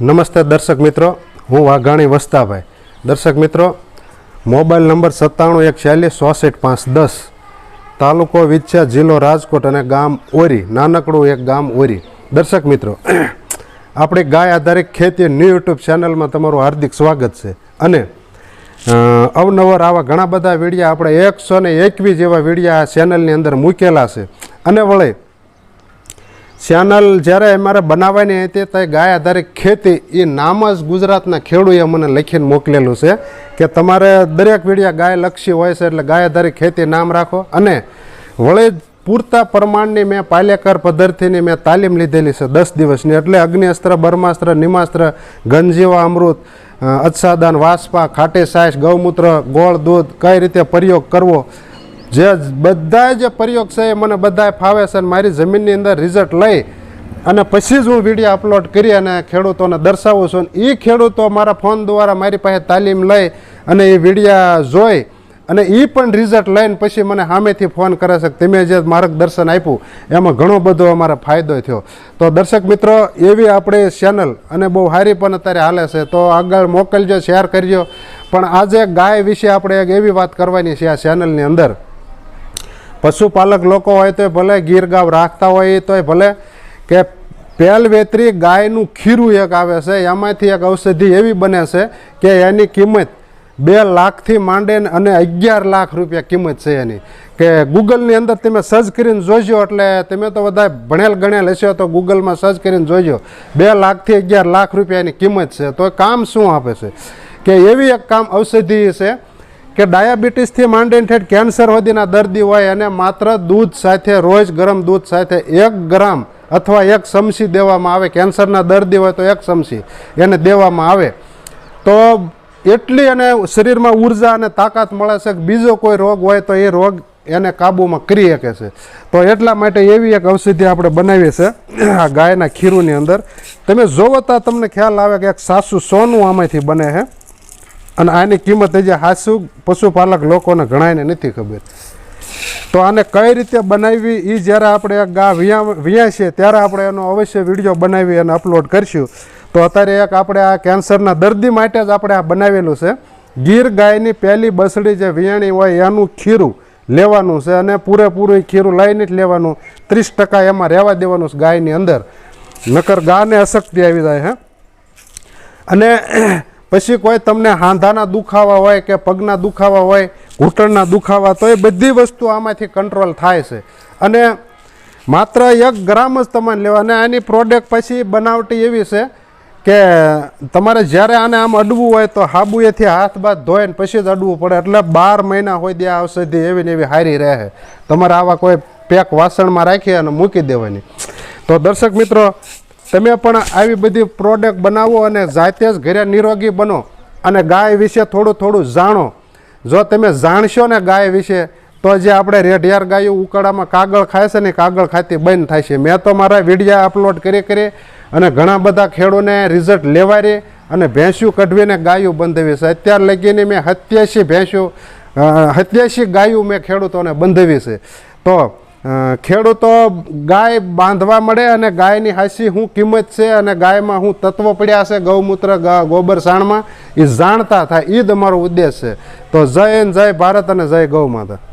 નમસ્તે દર્શક મિત્રો, હું વાઘાણી વસ્તાભાઈ. દર્શક મિત્રો, મોબાઈલ નંબર સત્તાણું એક ચાલીસ ચોસઠ પાંચ દસ, તાલુકો વિચ્છા જિલ્લો રાજકોટ અને ગામ ઓરી, નાનકડું એક ગામ ઓરી. દર્શક મિત્રો, આપણી ગાય આધારિત ખેતી ન્યૂ યુટ્યુબ ચેનલમાં તમારું હાર્દિક સ્વાગત છે. અને અવનવર આવા ઘણા બધા વિડીયા આપણે એકસો ને એકવીસ જેવા વિડીયા આ ચેનલની અંદર મૂકેલા છે. અને વળે ચેનલ જ્યારે અમારે બનાવવાની હતી તો ગાય આધારિત ખેતી, એ નામ જ ગુજરાતના ખેડૂએ મને લખીને મોકલેલું છે કે તમારે દરેક વિડીયા ગાય લક્ષી હોય છે એટલે ગાય આધારિત ખેતી નામ રાખો. અને વળી પૂરતા પ્રમાણની મેં પાલેકર પદ્ધતિની મેં તાલીમ લીધેલી છે દસ દિવસની. એટલે અગ્નિઅસ્ત્ર બ્રહ્માસ્ત્ર નિમાસ્ત્ર, ગંજીવા, અમૃત અચ્છાદાન, વાસપા, ખાટી સાયસ ગૌમૂત્ર, ગોળ, દૂધ કઈ રીતે પ્રયોગ કરવો જે બધા જે પ્રયોગ છે એ મને બધા ફાવે છે અને મારી જમીનની અંદર રિઝલ્ટ લઈ અને પછી જ હું વીડિયો અપલોડ કરી અને ખેડૂતોને દર્શાવું છું. એ ખેડૂતો મારા ફોન દ્વારા મારી પાસે તાલીમ લઈ અને એ વિડીયા જોઈ અને એ પણ રિઝલ્ટ લઈને પછી મને સામેથી ફોન કરે છે તમે જે માર્ગદર્શન આપ્યું, એમાં ઘણો બધો અમારો ફાયદો થયો. તો દર્શક મિત્રો, એવી આપણી ચેનલ અને બહુ સારી પણ અત્યારે હાલે છે. તો આગળ મોકલજો શેર કરજો. પણ આજે ગાય વિશે આપણે એક એવી વાત કરવાની છે આ ચેનલની અંદર. પશુપાલક લોકો હોય તો ભલે ગીર ગાવ રાખતા હોય તોય ભલે કે પહેલ વેતરી ગાયનું ખીરું એક આવે છે, એમાંથી એક ઔષધિ એવી બને છે કે એની કિંમત બે લાખથી માંડે અને અગિયાર લાખ રૂપિયા કિંમત છે એની. કે ગૂગલની અંદર તમે સર્ચ કરીને જોજો એટલે તમે તો બધા ભણેલ ગણેલ હશો તો ગૂગલમાં સર્ચ કરીને જોજો. બે લાખથી અગિયાર લાખ રૂપિયાની કિંમત છે. તો કામ શું આપે છે? કે એવી એક કામ ઔષધિ છે કે ડાયાબિટીસથી માંડીને ઠેઠ કેન્સર સુધીના દર્દી હોય અને માત્ર દૂધ સાથે, રોજ ગરમ દૂધ સાથે એક ગ્રામ અથવા એક ચમચી દેવામાં આવે. કેન્સરના દર્દી હોય તો એક ચમચી એને દેવામાં આવે. તો એટલી એને શરીરમાં ઊર્જા અને તાકાત મળે છે કે બીજો કોઈ રોગ હોય તો એ રોગ એને કાબૂમાં કરી શકે છે. તો એટલા માટે એવી એક ઔષધિ આપણે બનાવીએ છે, આ ગાયના ખીરુની અંદર. તમે જોવો તો તમને ખ્યાલ આવે કે એક સાસુ સોનું આમાંથી બને છે. અને આની કિંમત હજી હાસુ પશુપાલક લોકોને ઘણાયને નથી ખબર. તો આને કઈ રીતે બનાવવી એ જ્યારે આપણે ગા વિયા વિયા છીએ ત્યારે આપણે એનો અવશ્ય વીડિયો બનાવી અને અપલોડ કરીશું. તો અત્યારે એક આપણે આ કેન્સરના દર્દી માટે જ આપણે આ બનાવેલું છે. ગીર ગાયની પહેલી બસડી જે વિયાણી હોય એનું ખીરું લેવાનું છે અને પૂરેપૂરું ખીરું લઈને જ લેવાનું. ત્રીસ ટકા એમાં રહેવા દેવાનું છે ગાયની અંદર. નકર ગાને અશક્તિ આવી જાય, હે. અને પછી કોઈ તમને હાંધાના દુખાવા હોય કે પગના દુખાવા હોય, ઘૂંટણના દુખાવા, તો એ બધી વસ્તુ આમાંથી કંટ્રોલ થાય છે. અને માત્ર એક ગ્રામ જ તમારે લેવા, અને આની પ્રોડક્ટ પછી બનાવટી એવી છે કે તમારે જ્યારે આને આમ અડવું હોય તો હાબુએથી હાથ બાથ ધોઈને પછી જ અડવું પડે, એટલે બાર મહિના હોય ત્યાં ઔષધિ એવી ને એવી હારી રહે તમારે આવા કોઈ પેક વાસણમાં રાખી અને મૂકી દેવાની. તો દર્શક મિત્રો તમે પણ આવી બધી પ્રોડક્ટ બનાવો અને જાતે જ ઘરે નિરોગી બનો અને ગાય વિશે થોડું થોડું જાણો. જો તમે જાણશો ને ગાય વિશે, તો જે આપણે રેઢિયાર ગાયો ઉકાળામાં કાગળ ખાય છે ને કાગળ ખાતી બંધ થાય છે. મેં તો મારા વિડીયા અપલોડ કરી કરી અને ઘણા બધા ખેડૂને રિઝલ્ટ લેવારી અને ભેંસું કઢવીને ગાયું બંધાવી છે. અત્યાર લગીને મેં સત્યાસી ભેંસું સત્યાસી ગાયું મેં ખેડૂતોને બંધાવી છે. તો ખેડૂતો ગાય બાંધવા મળે અને ગાયની હાસી શું કિંમત છે અને ગાયમાં શું તત્વો પડ્યા છે ગૌમૂત્ર ગોબર સાણમાં એ જાણતા થાય એ જ અમારો ઉદ્દેશ છે. તો જય હિન્દ, જય ભારત અને જય ગૌ માતા.